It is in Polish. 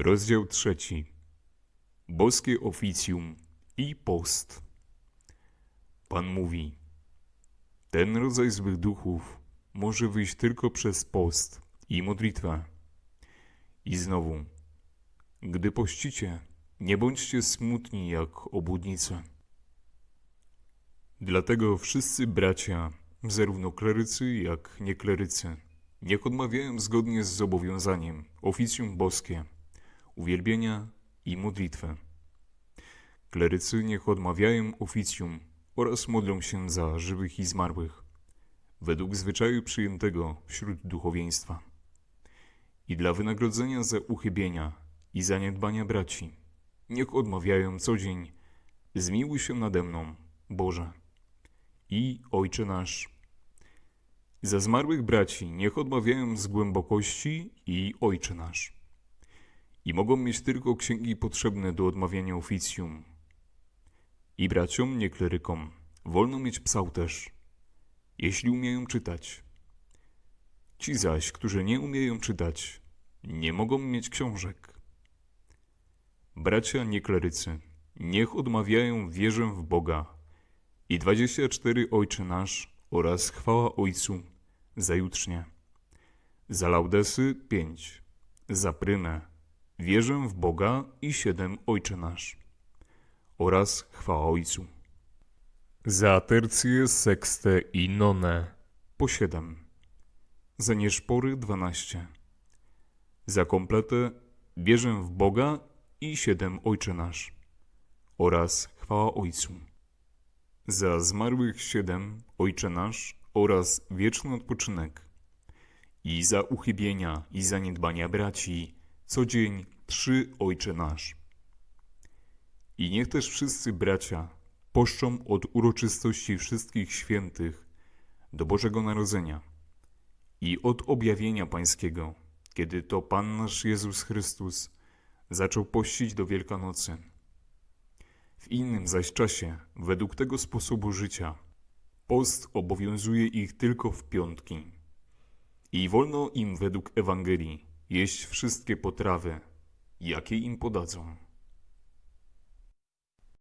Rozdział trzeci. Boskie oficjum i post. Pan mówi: Ten rodzaj złych duchów może wyjść tylko przez post i modlitwę. I znowu, gdy pościcie, nie bądźcie smutni jak obłudnice. Dlatego wszyscy bracia, zarówno klerycy jak nieklerycy, niech odmawiają zgodnie z zobowiązaniem oficjum boskie, uwielbienia i modlitwę. Klerycy niech odmawiają oficjum oraz modlą się za żywych i zmarłych, według zwyczaju przyjętego wśród duchowieństwa. I dla wynagrodzenia za uchybienia i zaniedbania braci, niech odmawiają co dzień, zmiłuj się nade mną, Boże. I Ojcze nasz. Za zmarłych braci niech odmawiają z głębokości i Ojcze nasz. I mogą mieć tylko księgi potrzebne do odmawiania oficjum. I braciom, nie klerykom, wolno mieć psałterz, jeśli umieją czytać. Ci zaś, którzy nie umieją czytać, nie mogą mieć książek. Bracia nieklerycy, niech odmawiają wierzę w Boga i 24 Ojcze Nasz oraz chwała Ojcu zajutrznie. Za laudesy 5, za prymę wierzę w Boga i 7 Ojcze Nasz oraz chwała Ojcu. Za tercję, sekstę i nonę po 7. Za nieszpory 12. Za kompletę wierzę w Boga i 7 Ojcze Nasz oraz chwała Ojcu. Za zmarłych siedem Ojcze Nasz oraz wieczny odpoczynek. I za uchybienia i zaniedbania braci co dzień trzy Ojcze Nasz. I niech też wszyscy bracia poszczą od uroczystości wszystkich świętych do Bożego Narodzenia i od objawienia Pańskiego, kiedy to Pan nasz Jezus Chrystus zaczął pościć do Wielkanocy. W innym zaś czasie, według tego sposobu życia, post obowiązuje ich tylko w piątki. I wolno im według Ewangelii jeść wszystkie potrawy, jakie im podadzą.